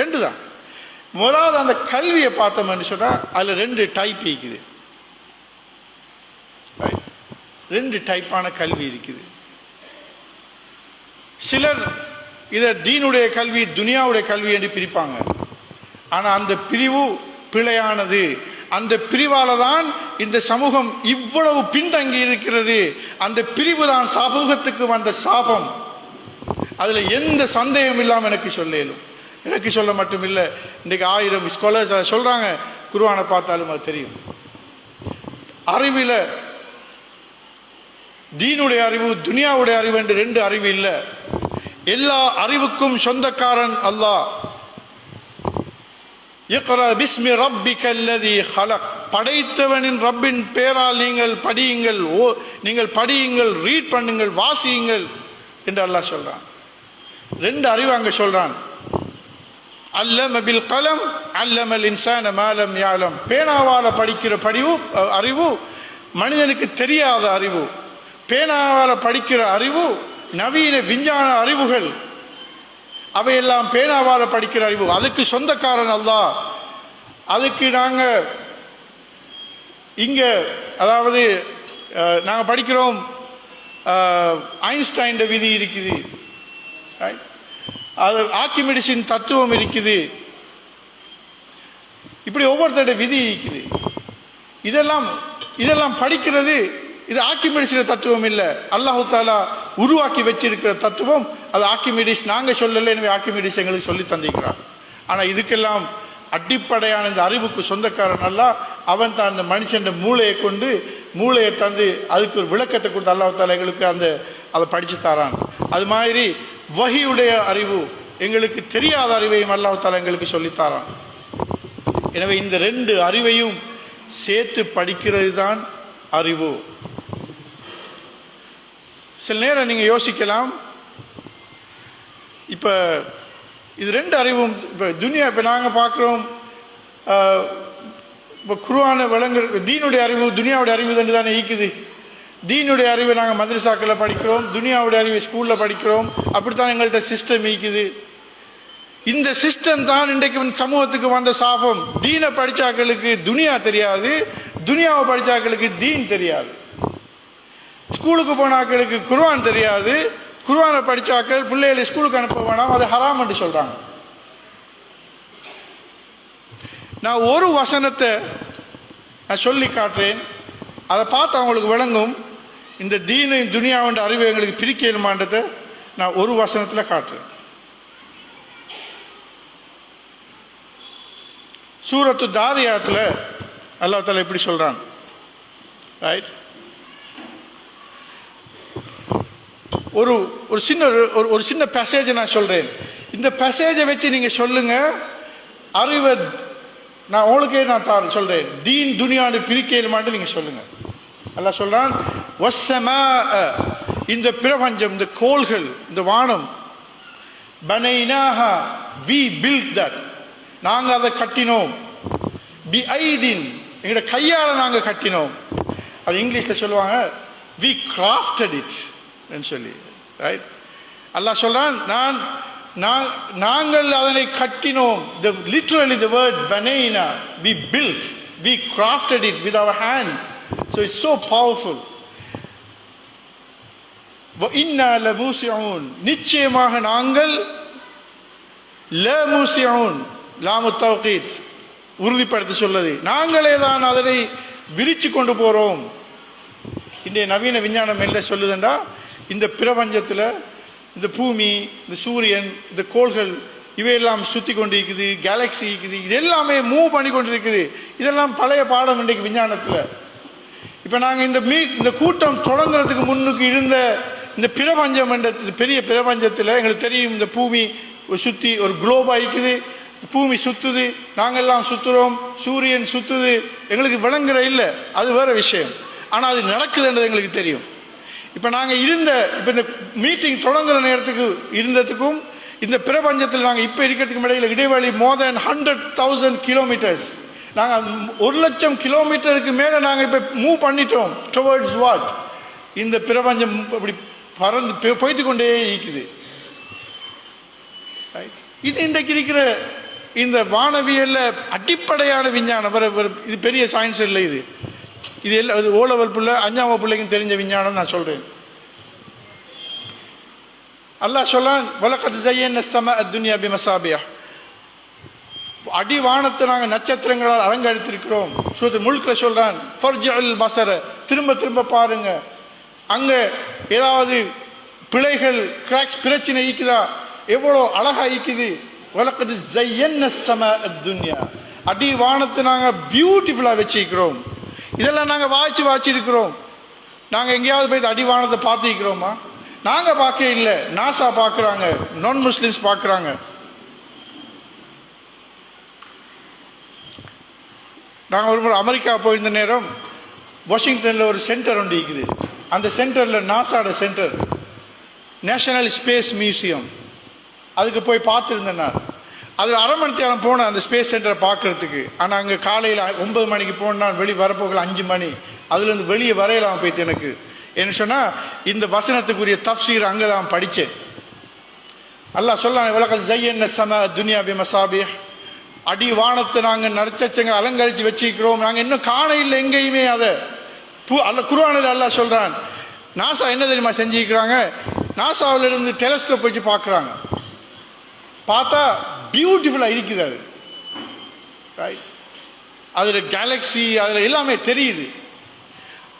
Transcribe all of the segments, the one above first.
ரெண்டு தான் முதலாவது அந்த கல்வியை பார்த்தோம்னு சொன்னா அதுல ரெண்டு டைப் இருக்குது? ரெண்டு டைப்பான கல்வி இருக்குது. சிலர் இதை தீனுடைய கல்வி துனியாவுடைய கல்வி என்று பிரிப்பாங்க. ஆனா அந்த பிரிவு பிழையானது. அந்த பிரிவால தான் இந்த சமூகம் இவ்வளவு பின்தங்கி இருக்கிறது. அந்த பிரிவு தான் சமூகத்துக்கு வந்த சாபம். அதுல எந்த சந்தேகம் இல்லாம எனக்கு சொல்ல இயலும் எனக்கு சொல்ல மட்டும் இல்லை இன்றைக்கு ஆயிரம் ஸ்காலர்ஸ் அதை சொல்கிறாங்க குருவானை பார்த்தாலும் அது தெரியும். அறிவில தீனுடைய அறிவு துனியாவுடைய அறிவு என்று ரெண்டு அறிவு இல்லை. எல்லா அறிவுக்கும் சொந்தக்காரன் அல்லாஹ். பிஸ்மி ரப்பிக ஹலக். படைத்தவனின் ரப்பின் பேரால் நீங்கள் படியுங்கள் ஓ நீங்கள் படியுங்கள் ரீட் பண்ணுங்கள் வாசியுங்கள் என்று அல்லாஹ் சொல்றான். ரெண்டு அறிவு அங்க சொல்றான். அல்லம பில் கலம் அல்லமல் இன்சான மாலம் யாலம். பேனாவால் படிக்கிற படிவு அறிவு மனிதனுக்கு தெரியாத அறிவு. பேனாவால் படிக்கிற அறிவு நவீன விஞ்ஞான அறிவுகள். அவையெல்லாம் பேனாவால் படிக்கிற அறிவு. அதுக்கு சொந்தக்காரன் அல்லாஹ் அதுக்கு நாங்கள் இங்கே அதாவது நாங்கள் படிக்கிறோம் அஹ், ஐன்ஸ்டைன் விதி இருக்குது. ரைட் அது ஆக்கிமெடிசின் தத்துவம் இருக்குது. இப்படி ஒவ்வொருத்தருடைய விதி இருக்குது. இதெல்லாம் இதெல்லாம் படிக்கிறது இது ஆக்கிமெடிசின் தத்துவம் இல்லை. அல்லாஹு தாலா உருவாக்கி வச்சிருக்கிற தத்துவம் அது ஆக்கிமெடிஸ் நாங்கள் சொல்லலை எனவே ஆக்கிமெடிஸ் எங்களுக்கு சொல்லி தந்திருக்கிறார். ஆனால் இதுக்கெல்லாம் அடிப்படையான இந்த அறிவுக்கு சொந்தக்காரன் அல்ல அவன் தான் அந்த மனுஷன் மூளையை கொண்டு மூளையை தந்து அதுக்கு ஒரு விளக்கத்தை கொடுத்து அல்லாஹு தாலா எங்களுக்கு அந்த அதை படிச்சு தாரான். அது மாதிரி வகியுடைய அறிவு எங்களுக்கு தெரியாத அறிவையும் அல்லாஹால எங்களுக்கு சொல்லித்தாரான் எனவே இந்த ரெண்டு அறிவையும் சேர்த்து படிக்கிறது தான் அறிவு. சில நேரம் நீங்கள் யோசிக்கலாம். இப்போ இது ரெண்டு அறிவும் இப்போ துனியா இப்போ நாங்கள் பார்க்குறோம் இப்போ குருவான விலங்கு தீனுடைய அறிவு துனியாவுடைய அறிவு தானே தானே ஈக்குது. தீனுடைய அறிவை நாங்கள் மதரசாக்களில் படிக்கிறோம் துனியாவுடைய அறிவை ஸ்கூலில் படிக்கிறோம். அப்படித்தான் எங்கள்கிட்ட சிஸ்டம் ஈக்குது இந்த சிஸ்டம் தான் இன்றைக்கு வந்து சமூகத்துக்கு வந்த சாபம். தீனை படித்தாக்களுக்கு துனியா தெரியாது துனியாவை படித்தாக்களுக்கு தீன் தெரியாது. ஸ்கூலுக்கு போனாக்களுக்கு குர்வான் தெரியாது. குர்வானை படித்தாக்கள் பிள்ளைகளை ஸ்கூலுக்கு அனுப்ப வேணாம் அது ஹராம் என்று சொல்கிறாங்க நான் ஒரு வசனத்தை நான் சொல்லி காட்டுறேன். அதை பார்த்து அவங்களுக்கு விளங்கும். இந்த தீனு துனியாவுன்ற அறிவை எங்களுக்கு பிரிக்கணுமான்றதை நான் ஒரு வசனத்தில் காட்டுறேன். சூரத்து தாரியாத்தில் அல்லாஹ் தாலா எப்படி சொல்கிறான் ரைட் ஒரு ஒரு சின்ன ஒரு ஒரு சின்ன பேசேஜை நான் சொல்கிறேன் இந்த பேசேஜை வச்சு நீங்கள் சொல்லுங்கள் அறிவை நான் உங்களுக்கே நான் தா சொல்கிறேன் தீன் துனியான்னு பிரிக்க நீங்க நீங்கள் சொல்லுங்கள் அல்ல சொல்கிறான் இந்த பிரபஞ்சம் இந்த கோள்கள் இந்த வானம். பனைனாஹா வி பில்ட் தட் நாங்கள் அதை கட்டினோம். பி ஐதின் எங்களோட கையால் நாங்கள் கட்டினோம். அது இங்கிலீஷில் சொல்லுவாங்க வி கிராஃப்டட் இட் சொல்லி ரைட் அல்லாஹ் சொல்கிறான் நான் நாங்கள் அதனை கட்டினோம். The literally the word பனைனா we built we crafted it with our hand so it's so powerful நிச்சயமாக நாங்கள் லாமு தௌகீத். உறுதிப்படுத்தி சொல்லுது. நாங்களே தான் அதனை விரிச்சு கொண்டு போறோம். இன்றைய நவீன விஞ்ஞானம் என்ன சொல்லுதுண்டா? இந்த பிரபஞ்சத்தில் இந்த பூமி இந்த சூரியன் இந்த கோள்கள் இவையெல்லாம் சுத்தி கொண்டு இருக்குது கேலக்ஸி இருக்குது. இது எல்லாமே மூவ் பண்ணி கொண்டு இருக்குது இதெல்லாம் பழைய பாடம் இன்றைக்கு விஞ்ஞானத்தில். இப்போ நாங்கள் இந்த மீ இந்த கூட்டம் தொடங்குறதுக்கு முன்னுக்கு இருந்த இந்த பிரபஞ்சம் என்றது பெரிய பிரபஞ்சத்தில் எங்களுக்கு தெரியும் இந்த பூமி சுற்றி ஒரு குளோப் ஆகிக்குது பூமி சுற்றுது நாங்கள்லாம் சுற்றுறோம் சூரியன் சுற்றுது எங்களுக்கு விளங்குற இல்லை அது வேற விஷயம். ஆனால் அது நடக்குதுன்றது எங்களுக்கு தெரியும். இப்போ நாங்கள் இருந்த இப்போ இந்த மீட்டிங் தொடங்குற நேரத்துக்கு இருந்ததுக்கும் இந்த பிரபஞ்சத்தில் நாங்கள் இப்போ இருக்கிறதுக்கு இடையில் இடைவெளி more than hundred thousand kilometres நாங்கள் ஒரு லட்சம் கிலோமீட்டருக்கு மேலே நாங்கள் இப்போ மூவ் பண்ணிட்டோம். டுவர்ட்ஸ் வாட் இந்த பிரபஞ்சம் அப்படி பறந்து போய்- போய்த்து கொண்டே இருக்குது இது இன்றைக்கு இருக்கிற இந்த வானவியல்ல அடிப்படையான விஞ்ஞானம். இது பெரிய சயின்ஸ் இல்லை இது. இது எல்லாம் இது ஓ பிள்ளை அஞ்சாம் பிள்ளைக்கும் தெரிஞ்ச விஞ்ஞானம் நான் சொல்றேன். அல்லாஹ் சொல்லான் வலக்கத் ஜையன் சம துன்யா பிமசாபியா அடி வானத்தை நாங்கள் நட்சத்திரங்களால் அலங்கரித்திருக்கிறோம். சூரத்து முழுக்க சொல்றான் ஃபர்ஜிஅல் பசர திரும்ப திரும்ப பாருங்க. அங்கே ஏதாவது பிழைகள் கிராக்ஸ் பிரச்சனை ஈக்குதா எவ்வளோ அழகா ஈக்குது வலக்கது ஜையன்ன சம துன்யா. அடி வானத்தை நாங்கள் பியூட்டிஃபுல்லாக வச்சிருக்கிறோம். இதெல்லாம் நாங்கள் வாய்ச்சி வாய்ச்சிருக்கிறோம் நாங்கள் எங்கேயாவது போய் அடி வானத்தை பார்த்துக்கிறோமா நாங்கள் பார்க்க இல்லை. நாசா பார்க்குறாங்க. நான் முஸ்லிம்ஸ் பார்க்குறாங்க. நாங்கள் ஒரு முறை அமெரிக்கா போயிருந்த நேரம் வாஷிங்டனில் ஒரு சென்டர் ஒன்று இருக்குது அந்த சென்டரில் நாசாட சென்டர். National Space Museum. அதுக்கு போய் பார்த்துருந்தேன் நான். அதில் அரை மணி நேரம் போனேன் அந்த ஸ்பேஸ் சென்டரை பார்க்கறதுக்கு. ஆனால் அங்கே காலையில் ஒன்பது மணிக்கு போனால் வெளி வரப்போகல அஞ்சு மணி. அதுலேருந்து வெளியே வரையலாம் போயிட்டு எனக்கு. என்ன சொன்னால் இந்த வசனத்துக்குரிய தப்சீர் அங்கே தான் படித்தேன் அல்லாஹ் சொல்லான் உலக ஜையன்ன சம துனியா பி மசாபி அடி வானத்தை நாங்கள் நடிச்சங்க அலங்கரித்து வச்சிருக்கிறோம். நாங்கள் இன்னும் காண இல்லை எங்கேயுமே அதை. அல்ல குர்ஆனில் அல்லாஹ் சொல்கிறான் நாசா என்ன தெரியுமா செஞ்சுக்கிறாங்க நாசாவில் இருந்து டெலஸ்கோப் வச்சு பார்க்குறாங்க. பார்த்தா பியூட்டிஃபுல்லாக இருக்குது அது. ரைட் அதில் கேலக்ஸி அதில் எல்லாமே தெரியுது.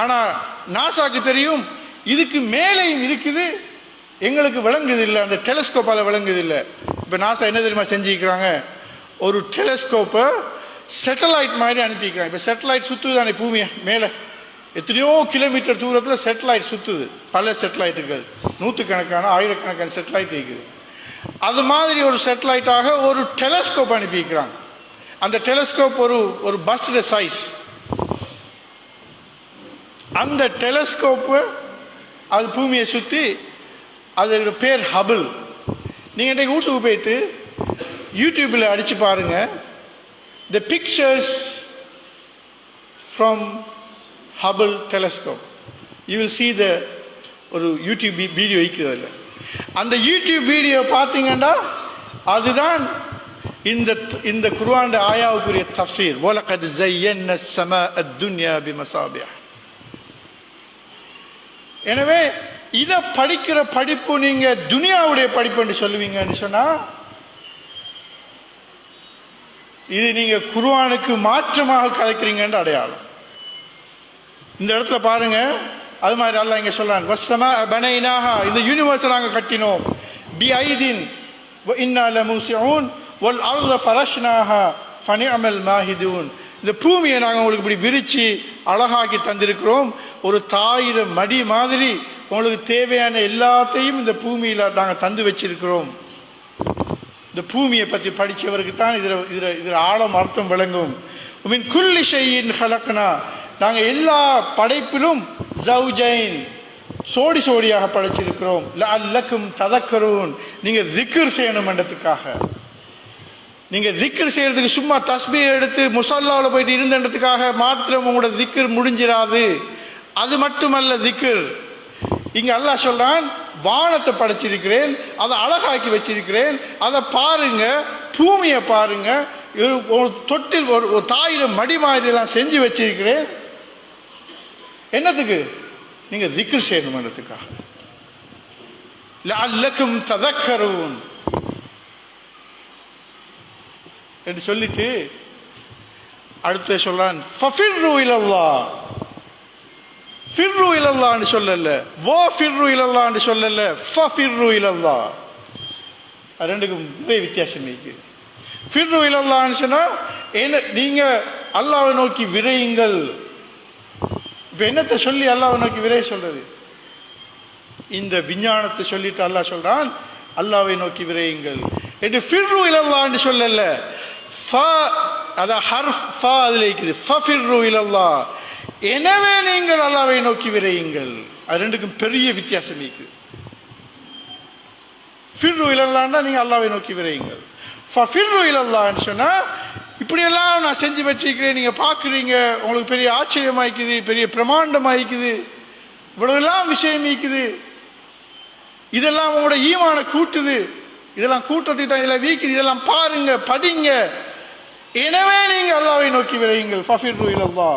ஆனால் நாசாக்கு தெரியும் இதுக்கு மேலேயும் இருக்குது எங்களுக்கு விளங்குது இல்லை அந்த டெலஸ்கோப்பால் விளங்குது இல்லை இப்போ நாசா என்ன தெரியுமா செஞ்சுக்கிறாங்க ஒரு டெலஸ்கோப்பை சேட்டலைட் மாதிரி அனுப்பிக்கிறாங்க இப்போ சேட்டலைட் சுற்றுது தானே பூமியை மேலே. எத்தனையோ கிலோமீட்டர் தூரத்தில் சேட்டலைட் சுற்றுது பல சேட்டலைட்டுகள் நூற்றுக்கணக்கான ஆயிரக்கணக்கான சேட்டலைட் இருக்குது. அது மாதிரி ஒரு சேட்டலைட்டாக ஒரு டெலஸ்கோப் அனுப்பிக்கிறாங்க அந்த டெலஸ்கோப் ஒரு ஒரு பஸ்ல சைஸ் அந்த டெலஸ்கோப்பு அது பூமியை சுற்றி அதோட பேர் ஹபிள் நீங்கள் இன்றைக்கு வீட்டுக்கு போயிட்டு யூடியூப்பில் அடித்து பாருங்க. The pictures from Hubble telescope you will see the ஒரு யூடியூப் வீடியோ இருக்குது அதில் அந்த யூடியூப் வீடியோ பார்த்தீங்கன்னா அதுதான் இந்த இந்த குர்ஆன் ஆயாவுக்குரிய தஃசீர் வலகத் ஜையன்ன சம அத்துன்யா பிமசாபியா எனவே இதை படிக்கிற படிப்பு நீங்க துனியாவுடைய படிப்புன்னு சொல்லுவீங்கன்னு சொன்னா இது நீங்க குர்ஆனுக்கு மாற்றமாக கலைக்கிறீங்கன்ற அடையாளம். இந்த இடத்துல பாருங்க. அது மாதிரி அல்ல இங்க சொல்றான். வஸ்ஸமா பனைனாஹா. இந்த யூனிவர்ஸ் நாங்க கட்டினோம். பி ஐதின் இன்னால இன்னா ஒல் வல் அர்த ஃபரஷ்னாஹா ஃபனிஅமல் மாஹிதூன். இந்த பூமியை நாங்கள் உங்களுக்கு இப்படி விரிச்சு அழகாக்கி தந்திருக்கிறோம். ஒரு தாயிர மடி மாதிரி உங்களுக்கு தேவையான எல்லாத்தையும் இந்த பூமியில் நாங்கள் தந்து வச்சிருக்கிறோம். இந்த பூமியை பற்றி படித்தவருக்கு தான் இதில் இதில் இதில் ஆழம் அர்த்தம் விளங்கும். மீன் குல்லி செய்யின் ஹலக்னா. நாங்கள் எல்லா படைப்பிலும் ஜவுஜைன் சோடி சோடியாக படைச்சிருக்கிறோம். அல்லக்கும் ததக்கரூன். நீங்கள் திக்ர் செய்யணுமன்றதுக்காக நீங்க திக்ர் செய்யறதுக்கு சும்மா தஸ்பியை எடுத்து முசல்லாவில் போயிட்டு இருந்தன்றதுக்காக மாத்திரம் உங்களோட திக்ர் முடிஞ்சிடாது அது மட்டுமல்ல திக்ர். இங்க அல்லாஹ் சொல்றான் வானத்தை படைச்சிருக்கிறேன் அதை அழகாக்கி வச்சிருக்கிறேன் அதை பாருங்க பூமியை பாருங்க ஒரு- தொட்டில் ஒரு ஒரு மடி மாதிரி எல்லாம் செஞ்சு வச்சிருக்கிறேன். என்னத்துக்கு? நீங்க திக்ர் செய்யணுமன்றதுக்காக அல்லக்கும் ததக்கருவன் என்று சொல்லிட்டு அடுத்து சொல்றான் ஃபஃபிர்ரு இலல்லாஹ் ஃபிர்ரு இலல்லான்னு சொல்லல. வோ ஃபிர்ரு இலல்லான்னு சொல்லல. ஃபஃபிர்ரு இலல்லாஹ் ரெண்டுக்கும் நிறைய வித்தியாசம் இருக்கு. ஃபிர்ரு இலல்லான்னு சொன்னா என்ன நீங்க அல்லாவை நோக்கி விரையுங்கள். இப்போ என்னத்தை சொல்லி அல்லாஹ் நோக்கி விரைய சொல்றது? இந்த விஞ்ஞானத்தை சொல்லிட்டு அல்லாஹ் சொல்றான் அல்லாவை நோக்கி விரையுங்கள். என்று ஃபிர்ரு இலல்லான்னு சொல்லல. ஃப அதான் ஹர்ஃப் ஃப அதில் இருக்குது. ஃபஃபிர்ரு இலல்லாஹ். எனவே நீங்கள் அல்லாவை நோக்கி விரையுங்கள். அது ரெண்டுக்கும் பெரிய வித்தியாசம் இருக்குது ஃபிர்ரு இலல்லான்னா நீங்க அல்லாவை நோக்கி விரையுங்கள். ஃபஃபிர்ரு இலல்லான்னு சொன்னா இப்படியெல்லாம் நான் செஞ்சு வச்சிருக்கிறேன். நீங்கள் பார்க்குறீங்க உங்களுக்கு பெரிய ஆச்சரியமாய்க்குது பெரிய பிரமாண்டமாய்க்குது இவ்வளவுலாம் விஷயம் நீக்குது. இதெல்லாம் உங்களோட ஈமான கூட்டுது. இதெல்லாம் கூட்டத்துக்கு தான் இதெல்லாம் வீக்குது. இதெல்லாம் பாருங்க படிங்க. எனவே நீங்கள் அல்லாவை நோக்கி விரையுங்கள். ஃபஃபிர் இலல்லா